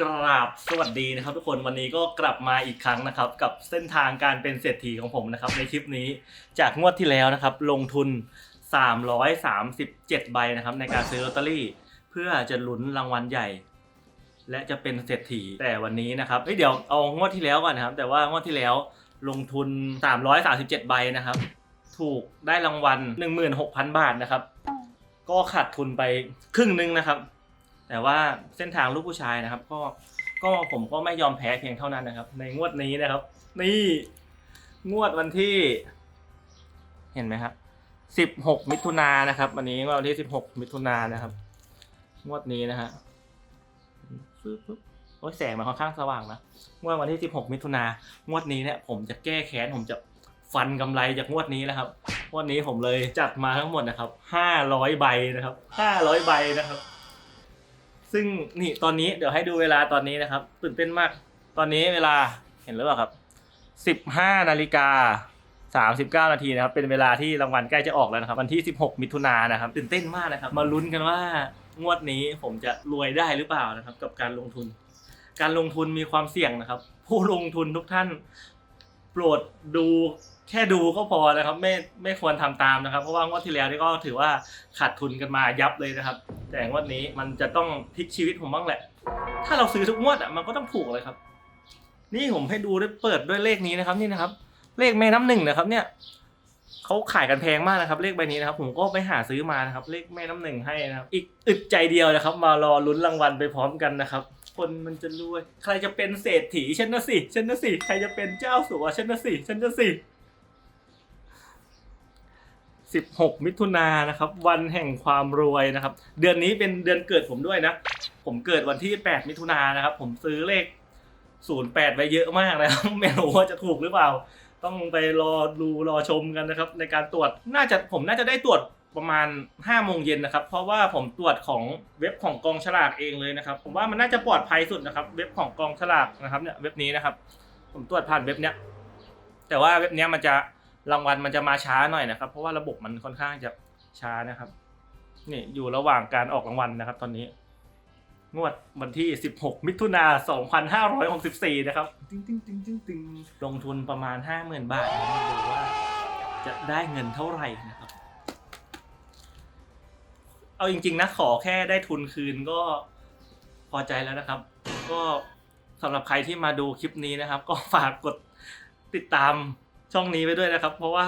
กราบสวัสดีนะครับ ทุกคนวันนี้ก็กลับมาอีกครั้งนะครับ กับเส้นทางการเป็นเศรษฐีของผมนะครับ ในคลิปนี้จากงวดที่แล้วนะครับ ลงทุน 337 ใบนะครับ ในการซื้อลอตเตอรี่ เพื่อจะลุ้นรางวัลใหญ่ และจะเป็นเศรษฐีแต่วันนี้นะครับเอ้ยเดี๋ยวเอางวดที่แล้วก่อนนะครับ แต่ว่างวดที่แล้วลงทุน 337 ใบนะครับ ถูกได้รางวัล16,000 บาทนะครับ ก็ขาดทุนไปครึ่งหนึงนะครับ แต่ว่าเส้นทางลูกผู้ชายนะครับ ก็ก็ผมก็ไม่ยอมแพ้เพียงเท่านั้นนะครับ ในงวดนี้นะครับ นี่งวดวันที่ เห็นไหมครับสิบหกมิถุนายนนะครับ วันนี้วันที่สิบหกมิถุนายนนะครับ งวดนี้นะฮะโอ้ยแสงมันค่อนข้างสว่างนะงวดวันที่สิบหกมิถุนายนงวดนี้เนี่ย ผมจะแก้แค้นผมจะฟันกำไรจากงวดนี้นะครับงวดนี้ผมเลยจัดมาทั้งหมดนะครับห้าร้อยใบนะครับห้าร้อยใบนะครับ ซึ่งนี่ตอนนี้เดี๋ยวให้ดูเวลาตอนนี้นะครับ ตื่นเต้นมาก ตอนนี้เวลาเห็นหรือเปล่าครับสิบห้านาฬิกาสามสิบเก้านาทีนะครับ เป็นเวลาที่รางวัลใกล้จะออกแล้วนะครับ วันที่สิบหกมิถุนายนนะครับ ตื่นเต้นมากนะครับ มาลุ้นกันว่างวดนี้ผมจะรวยได้หรือเปล่านะครับ กับการลงทุน การลงทุนมีความเสี่ยงนะครับ ผู้ลงทุนทุกท่าน โปรดดู แค่ดูก็พอนะครับไม่ไม่ควรทำตามนะครับ เพราะว่างวดที่แล้วนี่ก็ถือว่าขาดทุนกันมายับเลยนะครับ แต่งวดนี้มันจะต้องพลิกชีวิตผมบ้างแหละ ถ้าเราซื้อทุกงวดอะมันก็ต้องถูกเลยครับ นี่ผมให้ดูด้วยเปิดด้วยเลขนี้นะครับนี่นะครับ เลขแม่น้ำหนึ่งนะครับ เนี่ยเขาขายกันแพงมากนะครับ เลขใบนี้นะครับ ผมก็ไปหาซื้อมานะครับ เลขแม่น้ำหนึ่งให้นะครับ อีกอึดใจเดียวนะครับ มารอลุ้นรางวัลไปพร้อมกันนะครับคนมันจะรวย ใครจะเป็นเศรษฐีฉันนะสิฉันนะสิ ใครจะเป็นเจ้าสัวฉันนะสิฉันนะสิ สิบหกมิถุนายนนะครับ วันแห่งความรวยนะครับ เดือนนี้เป็นเดือนเกิดผมด้วยนะ ผมเกิดวันที่แปดมิถุนายนนะครับ ผมซื้อเลขศูนย์แปดไปเยอะมากนะครับไม่รู้ว่าจะถูกหรือเปล่า ต้องไปรอดูรอชมกันนะครับ ในการตรวจน่าจะผมน่าจะได้ตรวจประมาณ5้าโมงเย็นนะครับ เพราะว่าผมตรวจของเว็บของกองฉลากเองเลยนะครับ ผมว่ามันน่าจะปลอดภัยสุดนะครับ เว็บของกองฉลากนะครับเนี่ยเว็บนี้นะครับ ผมตรวจผ่านเว็บเนี้ยแต่ว่าเว็บเนี้ยมันจะ รางวัลมันจะมาช้าหน่อยนะครับ เพราะว่าระบบมันค่อนข้างจะช้านะครับนี่อยู่ระหว่างการออกรางวัลนะครับ ตอนนี้งวดวันที่ 16 มิถุนา2564 นะครับติ๊งติ๊งติ๊งติ๊งติ๊งลงทุนประมาณ 50,000 บาทนะครับดูว่าจะได้เงินเท่าไหร่นะครับ เอาจริง ๆ นะ ขอแค่ได้ทุนคืนก็พอใจแล้วนะครับ ก็สำหรับใครที่มาดูคลิปนี้นะครับ ก็ฝากกดติดตาม ช่องนี้ไปด้วยนะครับ เพราะว่า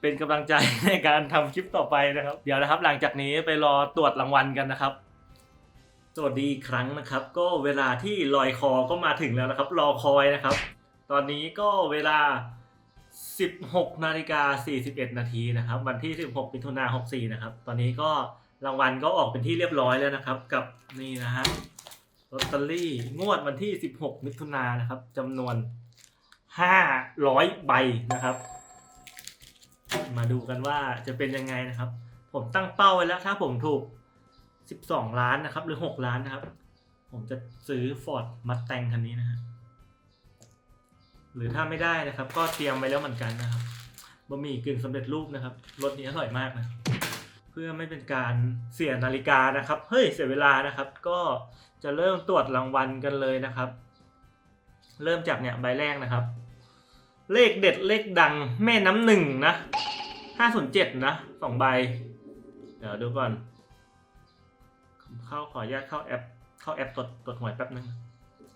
เป็นกำลังใจในการทำคลิปต่อไปนะครับ เดี๋ยวนะครับ หลังจากนี้ไปรอตรวจรางวัลกันนะครับสวัสดีอีกครั้งนะครับ ก็เวลาที่ลอยคอก็มาถึงแล้วนะครับ รอคอยนะครับ ตอนนี้ก็เวลา 16นาฬิกา41 นาทีนะครับ วันที่ 16มิถุนา64 นะครับ ตอนนี้ก็รางวัลก็ออกเป็นที่เรียบร้อยแล้วนะครับ กับนี่นะฮะลอตเตอรี่งวดวันที่ 16 มิถุนานะครับจำนวน 500 ใบนะครับ มาดูกันว่าจะเป็นยังไงนะครับ ผมตั้งเป้าไว้แล้วถ้าผมถูก 12 ล้านนะครับ หรือ 6 ล้านนะครับ ผมจะซื้อ Ford Mustang คันนี้นะฮะหรือถ้าไม่ได้นะครับ ก็เตรียมไว้แล้วเหมือนกันนะครับบะหมี่กึ่งสำเร็จรูปนะครับรสนี้อร่อยมากนะเพื่อไม่เป็นการเสียนาฬิกานะครับ เฮ้ยเสียเวลานะครับ ก็จะเริ่มตรวจรางวัลกันเลยนะครับ เริ่มจากเนี่ยใบแรกนะครับ เลขเด็ดเลขดังแม่น้ำหนึ่งนะห้าศูนย์เจ็ดนะสองใบ เดี๋ยวดูก่อน เข้าขออนุญาตเข้าแอป เข้าแอปตรวจตรวจหวยแป๊บนึง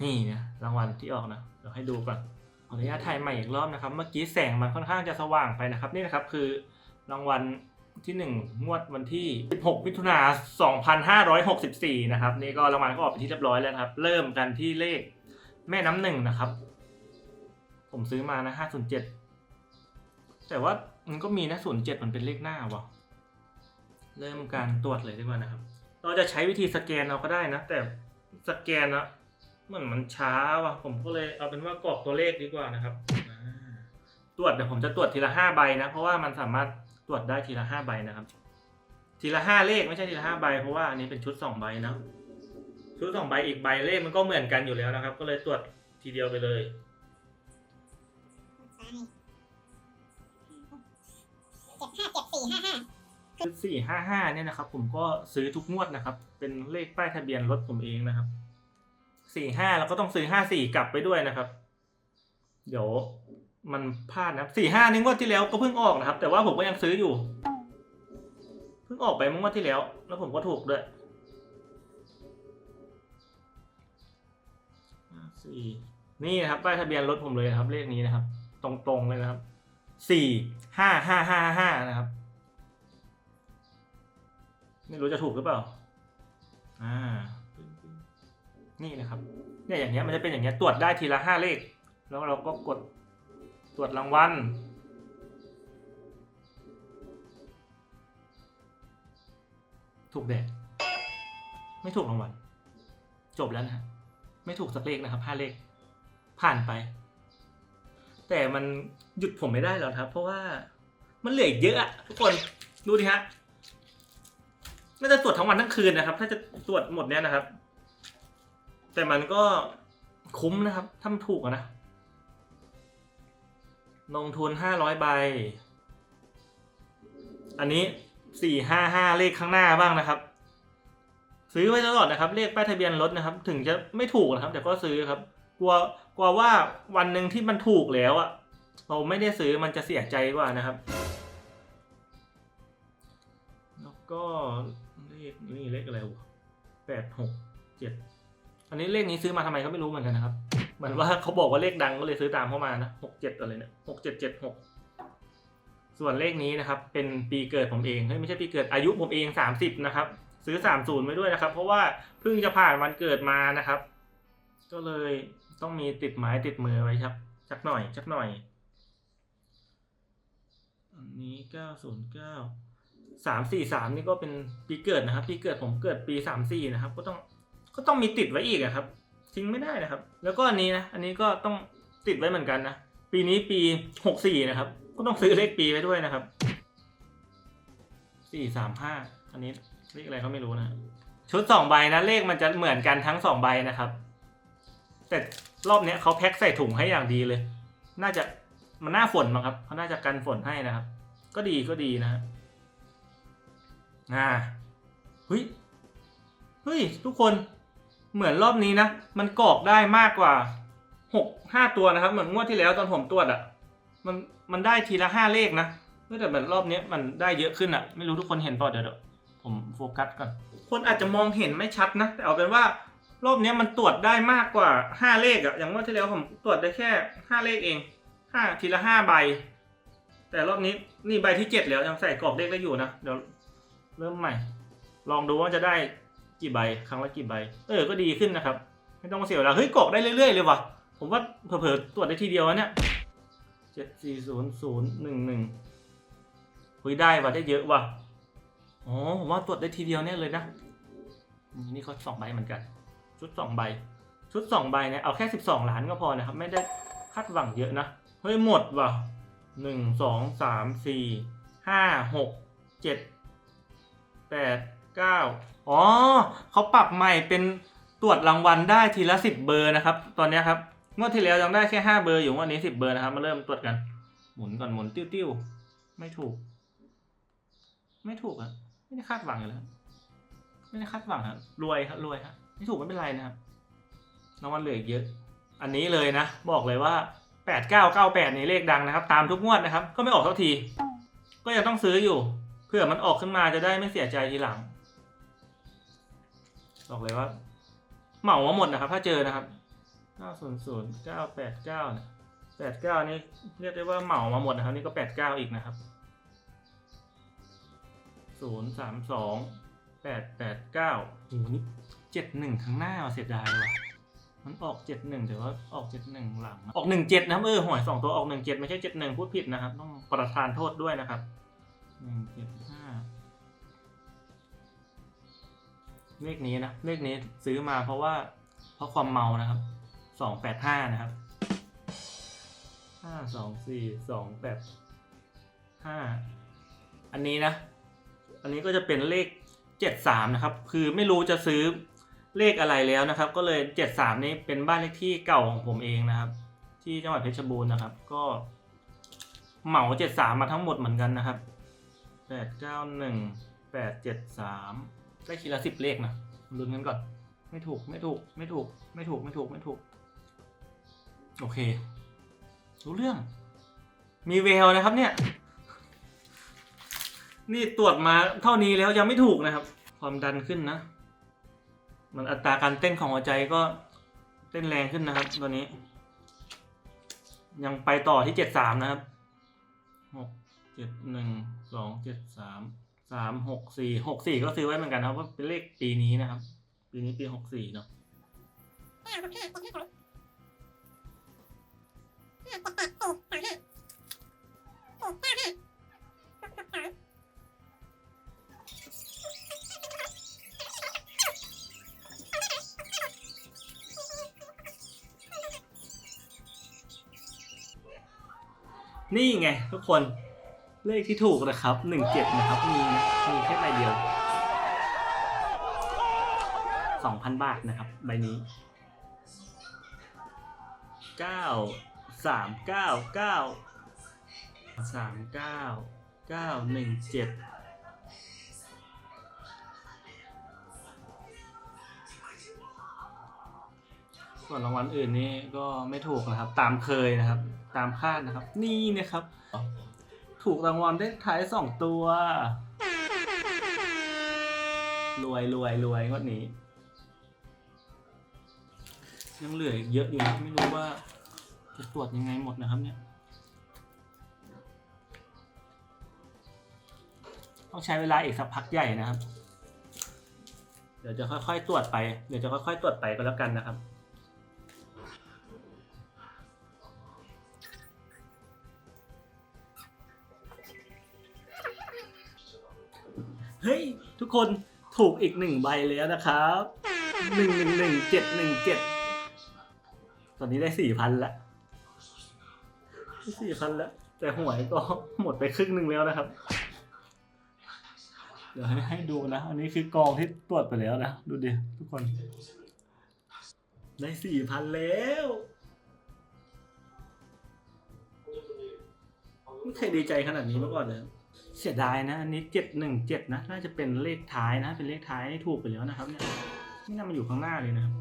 นี่นี่ยรางวัลที่ออกนะ เดี๋ยวให้ดูก่อน ขออนุญาตถ่ายใหม่อีกรอบนะครับ เมื่อกี้แสงมันค่อนข้างจะสว่างไปนะครับ นี่นะครับคือรางวัลที่1งวดวันที่ 16 มิถุนา2564 นะครับ นี่ก็รางวัลก็ออกเป็นที่เรียบร้อยแล้วครับ เริ่มกันที่เลขแม่น้ำหนึ่งนะครับ ผมซื้อมานะ507แต่ว่ามันก็มีนะ07มันเป็นเลขหน้าวะเริ่มการตรวจเลยดีกว่านะครับ เราจะใช้วิธีสแกนเอาก็ได้นะ แต่สแกนนะเหมือนมันช้าวะผมก็เลยเอาเป็นว่ากรอกตัวเลขดีกว่านะครับตรวจเดี๋ยวผมจะตรวจทีละห้าใบนะ เพราะว่ามันสามารถตรวจได้ทีละห้าใบนะครับ ทีละห้าเลขไม่ใช่ทีละห้าใบเพราะว่าอันนี้เป็นชุดสองใบนะชุดสองใบอีกใบเลขมันก็เหมือนกันอยู่แล้วนะครับ ก็เลยตรวจทีเดียวไปเลย เจ็ดห้าเจ็ดสี่ห้าห้าสี่ห้าห้าเนี่ยนะครับ ผมก็ซื้อทุกงวดนะครับ เป็นเลขป้ายทะเบียนรถผมเองนะครับสี่ห้าเราก็ต้องซื้อห้าสี่กลับไปด้วยนะครับ เดี๋ยวมันพลาดนะสี่ห้านี่งวดที่แล้วก็เพิ่งออกนะครับ แต่ว่าผมก็ยังซื้ออยู่ เพิ่งออกไปเมื่องวดที่แล้ว แล้วผมก็ถูกด้วยสี่นี่นะครับป้ายทะเบียนรถผมเลยนะครับเลขนี้นะครับ ตรงๆเลยนะครับสี่ห้าห้าห้าห้านะครับ ไม่รู้จะถูกหรือเปล่า อ่า นี่นะครับ เนี่ยอย่างเงี้ยมันจะเป็นอย่างเงี้ยตรวจได้ทีละห้าเลข แล้วเราก็กดตรวจรางวัลถูกแดดไม่ถูกรางวัลจบแล้วนะฮะไม่ถูกสักเลขนะครับห้าเลขผ่านไป แต่มันหยุดผมไม่ได้หรอกครับ เพราะว่ามันเหลืออีกเยอะอะทุกคนดูดิฮะน่าจะตรวจทั้งวันทั้งคืนนะครับ ถ้าจะตรวจหมดเนี้ยนะครับ แต่มันก็คุ้มนะครับถ้ามันถูกอะนะลงทุนห้าร้อยใบ อันนี้สี่ห้าห้าเลขข้างหน้าบ้างนะครับ ซื้อไว้ตลอดนะครับ เลขป้ายทะเบียนรถนะครับ ถึงจะไม่ถูกนะครับแต่ก็ซื้อครับ กลัวกลัวว่าวันหนึ่งที่มันถูกแล้วอะเราไม่ได้ซื้อมันจะเสียใจกว่านะครับ แล้วก็เลขนี่เลขอะไรวะแปดหกเจ็ดอันนี้เลขนี้ซื้อมาทำไมก็ไม่รู้เหมือนกันนะครับ เหมือนว่าเขาบอกว่าเลขดังก็เลยซื้อตามเข้ามานะหกเจ็ดอะไรเนี่ยหกเจ็ดเจ็ดหกส่วนเลขนี้นะครับ เป็นปีเกิดผมเองไม่ใช่ปีเกิดอายุผมเองสามสิบนะครับ ซื้อสามศูนย์ไว้ด้วยนะครับ เพราะว่าเพิ่งจะผ่านวันเกิดมานะครับ ก็เลยต้องมีติดไม้ติดมือไว้ครับสักหน่อยสักหน่อย อันนี้เก้าศูนย์เก้าสามสี่สามนี่ก็เป็นปีเกิดนะครับ ปีเกิดผมเกิดปีสามสี่นะครับ ก็ต้องก็ต้องมีติดไว้อีกอะครับทิ้งไม่ได้นะครับ แล้วก็อันนี้นะอันนี้ก็ต้องติดไว้เหมือนกันนะปีนี้ปีหกสี่นะครับ ก็ต้องซื้อเลขปีไว้ด้วยนะครับสี่สามห้าอันนี้เลขอะไรเขาไม่รู้นะชุดสองใบนะเลขมันจะเหมือนกันทั้งสองใบนะครับ แต่รอบเนี้ยเขาแพ็คใส่ถุงให้อย่างดีเลย น่าจะมันหน้าฝนมั้งครับเขาน่าจะกันฝนให้นะครับ ก็ดีก็ดีนะฮะอ่าเฮ้ยเฮ้ยทุกคนเหมือนรอบนี้นะมันกรอกได้มากกว่าหกห้าตัวนะครับ เหมือนงวดที่แล้วตอนผมตรวจอะ่ะ มันมันได้ทีละห้าเลขนะแต่แบบรอบนี้มันได้เยอะขึ้นอะ่ะ ไม่รู้ทุกคนเห็นเปล่าวเดี๋ยวผมโฟกัสก่อนคนอาจจะมองเห็นไม่ชัดนะ แต่เอาเป็นว่า รอบนี้มันตรวจได้มากกว่าห้าเลขอะอย่างงวดที่แล้วผมตรวจได้แค่ห้าเลขเองห้าทีละห้าใบ แต่รอบนี้นี่ใบที่เจ็ดแล้วยังใส่กรอบเลขได้อยู่นะเดี๋ยวเริ่มใหม่ ลองดูว่าจะได้กี่ใบครั้งละกี่ใบ เออก็ดีขึ้นนะครับ ไม่ต้องมาเสียเวลาเฮ้ยกรอกได้เรื่อยๆเลยว่ะผมว่าเผลอๆตรวจได้ทีเดียวเนี่ยเจ็ดสี่ศูนย์ศูนย์หนึ่งหนึ่งเฮ้ยได้ว่ะได้เยอะว่ะอ๋อผมว่าตรวจได้ทีเดียวเนี่ยเลยนะนี่เขาสองใบเหมือนกัน ชุดสองใบ ชุดสองใบเนี่ยเอาแค่สิบสองล้านก็พอนะครับ ไม่ได้คาดหวังเยอะนะ เฮ้ยหมดว่ะหนึ่งสองสามสี่ห้าหกเจ็ดแปดเก้าอ๋อเขาปรับใหม่เป็นตรวจรางวัลได้ทีละสิบเบอร์นะครับ ตอนนี้ครับงวดที่แล้วยังได้แค่ห้าเบอร์อยู่วันนี้สิบเบอร์นะครับ มาเริ่มตรวจกัน หมุนก่อนหมุนติ้วๆไม่ถูก ไม่ถูกอะไม่ได้คาดหวังอยู่แล้วไม่ได้คาดหวังครับรวยครับรวยครับ ไม่ถูกไม่เป็นไรนะครับรางวัลเหลืออีกเยอะ อันนี้เลยนะ บอกเลยว่าแปดเก้าเก้าแปดนี่เลขดังนะครับ ตามทุกงวดนะครับ ก็ไม่ออกเท่าที ก็ยังต้องซื้ออยู่ เพื่อมันออกขึ้นมาจะได้ไม่เสียใจทีหลัง บอกเลยว่า เหมามาหมดนะครับ ถ้าเจอนะครับเก้าศูนย์ศูนย์เก้าแปดเก้าเนี่ยแปดเก้านี่เรียกได้ว่าเหมามาหมดนะครับ นี่ก็แปดเก้าอีกนะครับศูนย์สามสองแปดแปดเก้าโหนี่ เจ็ดหนึ่งข้างหน้าเสียดายว่ะมันออกเจ็ดหนึ่งแต่ว่าออกเจ็ดหนึ่งหลัง ออกหนึ่งเจ็ดนะเออหวยสองตัวออกหนึ่งเจ็ดไม่ใช่เจ็ดหนึ่งพูดผิดนะครับ ต้องประทานโทษด้วยนะครับหนึ่งเจ็ดห้าเลขนี้นะเลขนี้ซื้อมาเพราะว่า เพราะความเมานะครับสองแปดห้านะครับห้าสองสี่สองแปดห้าอันนี้นะ อันนี้ก็จะเป็นเลขเจ็ดสามนะครับ คือไม่รู้จะซื้อ เลขอะไรแล้วนะครับ ก็เลยเจ็ดสามนี้เป็นบ้านเลขที่เก่าของผมเองนะครับ ที่จังหวัดเพชรบูรณ์นะครับ ก็เหมาเจ็ดสามมาทั้งหมดเหมือนกันนะครับแปดเก้าหนึ่งแปดเจ็ดสามได้ทีละสิบเลขนะลุ้นกันก่อน ไม่ถูกไม่ถูกไม่ถูกไม่ถูกไม่ถูกไม่ถูก โอเค รู้เรื่อง มีแววนะครับเนี่ยนี่ตรวจมาเท่านี้แล้วยังไม่ถูกนะครับ ความดันขึ้นนะ มันอัตราการเต้นของหัวใจก็เต้นแรงขึ้นนะครับตอนนี้ ยังไปต่อที่เจ็ดสามนะครับหกเจ็ดหนึ่งสองเจ็ดสามสามหกสี่หกสี่ก็ซื้อไว้เหมือนกันนะครับว่าเป็นเลขปีนี้นะครับ ปีนี้ปีหกสี่เนาะ นี่ไงทุกคนเลขที่ถูกนะครับหนึ่งเจ็ดนะครับ มีมีแค่ใบเดียวสองพันบาทนะครับ ใบนี้เก้าสามเก้าเก้าสามเก้าเก้าหนึ่งเจ็ด ส่วนรางวัลอื่นนี่ก็ไม่ถูกนะครับ ตามเคยนะครับ ตามคาดนะครับ นี่นะครับ ถูกรางวัลได้ท้ายสองตัว รวยรวยรวยงวดนี้ ยังเหลืออีกเยอะอยู่นะไม่รู้ว่าจะตรวจยังไงหมดนะครับเนี่ย ต้องใช้เวลาอีกสักพักใหญ่นะครับ เดี๋ยวจะค่อยๆตรวจไป เดี๋ยวจะค่อยๆตรวจไปก็แล้วกันนะครับ ทุกคนถูกอีกหนึ่งใบแล้วนะครับหนึ่งหนึ่งหนึ่งเจ็ดหนึ่งเจ็ดตอนนี้ได้สี่พันละสี่พันแล้วแต่หวยก็หมดไปครึ่งหนึ่งแล้วนะครับ เดี๋ยวให้ให้ดูนะ อันนี้คือกองที่ตรวจไปแล้วนะ ดูดิทุกคน ได้สี่พันแล้วไม่เคยดีใจขนาดนี้มาก่อนเลย เสียดายนะ อันนี้เจ็ดหนึ่งเจ็ดนะ น่าจะเป็นเลขท้ายนะ เป็นเลขท้ายที่ถูกไปแล้วนะครับเนี่ยไม่น่ามาอยู่ข้างหน้าเลยนะครับ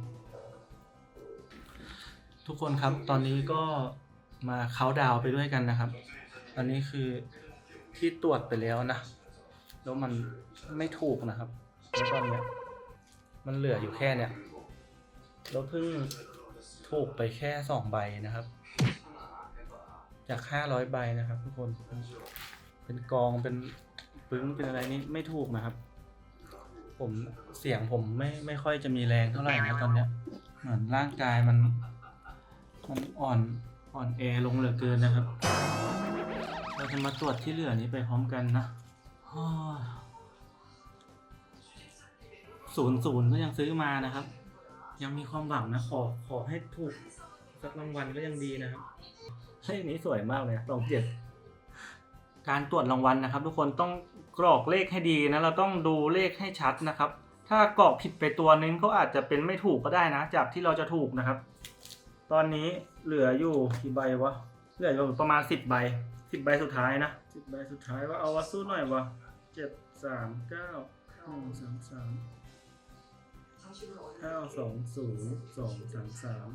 ทุกคนครับ ตอนนี้ก็มาเคาดาวไปด้วยกันนะครับอันนี้คือที่ตรวจไปแล้วนะ แล้วมันไม่ถูกนะครับ แล้วตอนเนี้ยมันเหลืออยู่แค่เนี่ยแล้วเพิ่งถูกไปแค่สองใบนะครับ จากห้าร้อยใบนะครับทุกคน เป็นกองเป็นปึ้งเป็นอะไรนี่ไม่ถูกนะครับ ผมเสียงผมไม่ไม่ค่อยจะมีแรงเท่าไหร่นะตอนเนี้ย เหมือนร่างกายมันมันอ่อนอ่อนแอลงเหลือเกินนะครับ เราจะมาตรวจที่เหลือนี้ไปพร้อมกันนะศูนย์ศูนย์ก็ยังซื้อมานะครับ ยังมีความหวังนะขอขอให้ถูกสักรางวัลก็ยังดีนะครับเลขนี้สวยมากเลยสองเจ็ด การตรวจรางวัลนะครับ ทุกคนต้องกรอกเลขให้ดีนะเราต้องดูเลขให้ชัดนะครับ ถ้ากรอกผิดไปตัวนึงก็อาจจะเป็นไม่ถูกก็ได้นะ จากที่เราจะถูกนะครับ ตอนนี้เหลืออยู่กี่ใบวะเหลืออยู่ประมาณสิบใบสิบใบสุดท้ายนะสิบใบสุดท้ายว่าเอาวะสู้หน่อยวะเจ็ดสามเก้าหนึ่งสามสามเก้าสองศูนย์สองสามสาม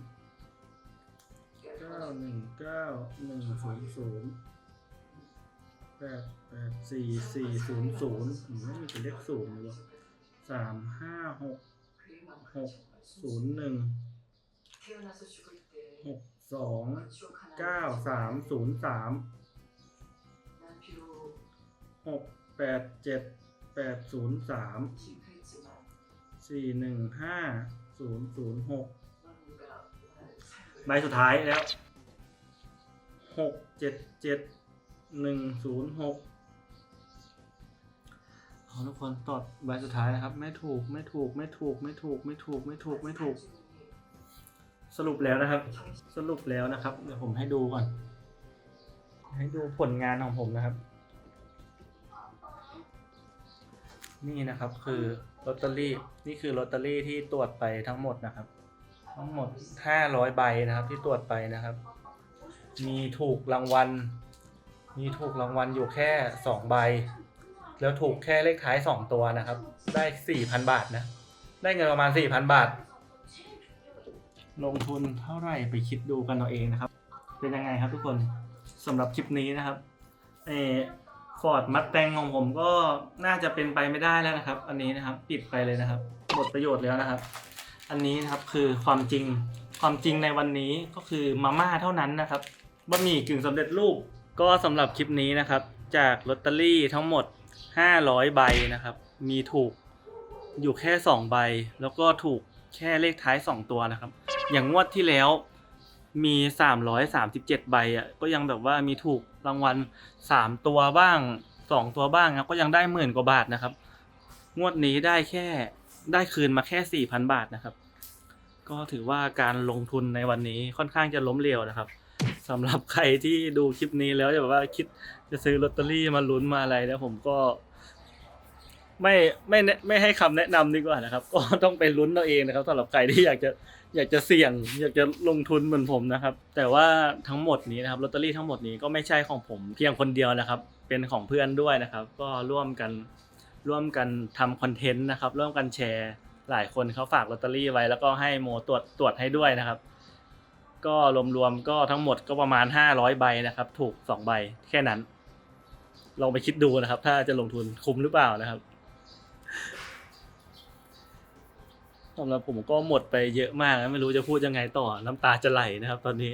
เก้าหนึ่งเก้าหนึ่งศูนย์ศูนย์ แปดแปดสี่สี่ศูนย์ศูนย์ไม่มีเป็นเลขศูนย์เลยสามห้าหกหกศูนย์หนึ่งหกสองเก้าสามศูนย์สามหกแปดเจ็ดแปดศูนย์สามสี่หนึ่งห้าศูนย์ศูนย์หกใบสุดท้ายแล้วหกเจ็ดเจ็ด หนึ่งศูนย์หกเอาทุกคนตอดใบสุดท้ายนะครับ ไม่ถูกไม่ถูกไม่ถูกไม่ถูกไม่ถูกไม่ถูกไม่ถูก สรุปแล้วนะครับ สรุปแล้วนะครับ เดี๋ยวผมให้ดูก่อน ให้ดูผลงานของผมนะครับ นี่นะครับคือลอตเตอรี่นี่คือลอตเตอรี่ที่ตรวจไปทั้งหมดนะครับ ทั้งหมดห้าร้อยใบนะครับที่ตรวจไปนะครับ มีถูกรางวัล มีถูกรางวัลอยู่แค่สองใบ แล้วถูกแค่เลขท้ายสองตัวนะครับ ได้สี่พันบาทนะ ได้เงินประมาณสี่พันบาท ลงทุนเท่าไหร่ไปคิดดูกันเอาเองนะครับ เป็นยังไงครับทุกคนสำหรับคลิปนี้นะครับเอฟอร์ดมัดแตงของผมก็น่าจะเป็นไปไม่ได้แล้วนะครับ อันนี้นะครับปิดไปเลยนะครับหมดประโยชน์แล้วนะครับ อันนี้นะครับคือความจริงความจริงในวันนี้ก็คือมาม่าเท่านั้นนะครับบะหมี่กึ่งสำเร็จรูป ก็สำหรับคลิปนี้นะครับ จากลอตเตอรี่ทั้งหมด 500 ใบนะครับ มีถูกอยู่แค่ 2 ใบ แล้วก็ถูกแค่เลขท้าย 2 ตัวนะครับ อย่างงวดที่แล้วมี 337 ใบอะก็ยังแบบว่ามีถูกรางวัล 3 ตัวบ้าง 2 ตัวบ้างครับก็ยังได้หมื่นกว่าบาทนะครับ งวดนี้ได้แค่ได้คืนมาแค่ 4,000 บาทนะครับ ก็ถือว่าการลงทุนในวันนี้ค่อนข้างจะล้มเหลวนะครับ สำหรับใครที่ดูคลิปนี้แล้วจะแบบว่าคิดจะซื้อลอตเตอรี่มาลุ้นมาอะไรแล้วผมก็ ไม่ไม่แนะไม่ให้คำแนะนำดีกว่านะครับ ก็ต้องไปลุ้นเอาเองนะครับสำหรับใครที่อยากจะอยากจะเสี่ยง อยากจะลงทุนเหมือนผมนะครับ แต่ว่าทั้งหมดนี้นะครับลอตเตอรี่ทั้งหมดนี้ก็ไม่ใช่ของผมเพียงคนเดียวนะครับ เป็นของเพื่อนด้วยนะครับ ก็ร่วมกันร่วมกันทำคอนเทนต์นะครับ ร่วมกันแชร์หลายคนเขาฝากลอตเตอรี่ไว้แล้วก็ให้โมตรวจตรวจให้ด้วยนะครับ ก็รวมๆก็ทั้งหมดก็ประมาณ 500 ใบนะครับ ถูก 2 ใบแค่นั้น ลองไปคิดดูนะครับ ถ้าจะลงทุนคุ้มหรือเปล่านะครับสำหรับผมก็หมดไปเยอะมากนะไม่รู้จะพูดยังไงต่อน้ำตาจะไหลนะครับ ตอนนี้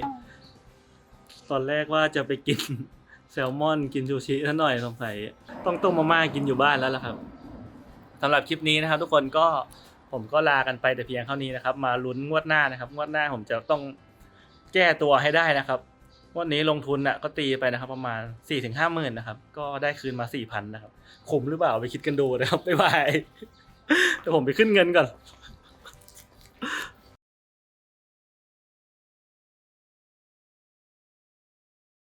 ตอนแรกว่าจะไปกินแซลมอนกินซูชิซะหน่อยสงสัยต้องต้มมาม่ากินอยู่บ้านแล้วล่ะครับสำหรับคลิปนี้นะครับ ทุกคนก็ผมก็ลากันไปแต่เพียงเท่านี้นะครับ มาลุ้นงวดหน้านะครับ งวดหน้าผมจะต้อง แก้ตัวให้ได้นะครับวันนี้ลงทุนอะก็ตีไปนะครับ ประมาณ4ี่ถึงห้าหมื่นนะครับ ก็ได้คืนมาสี่พันนะครับคุ้มหรือเปล่าไปคิดกันดูนะครับบ๊ายบายแต่ผมไปขึ้นเงินก่อน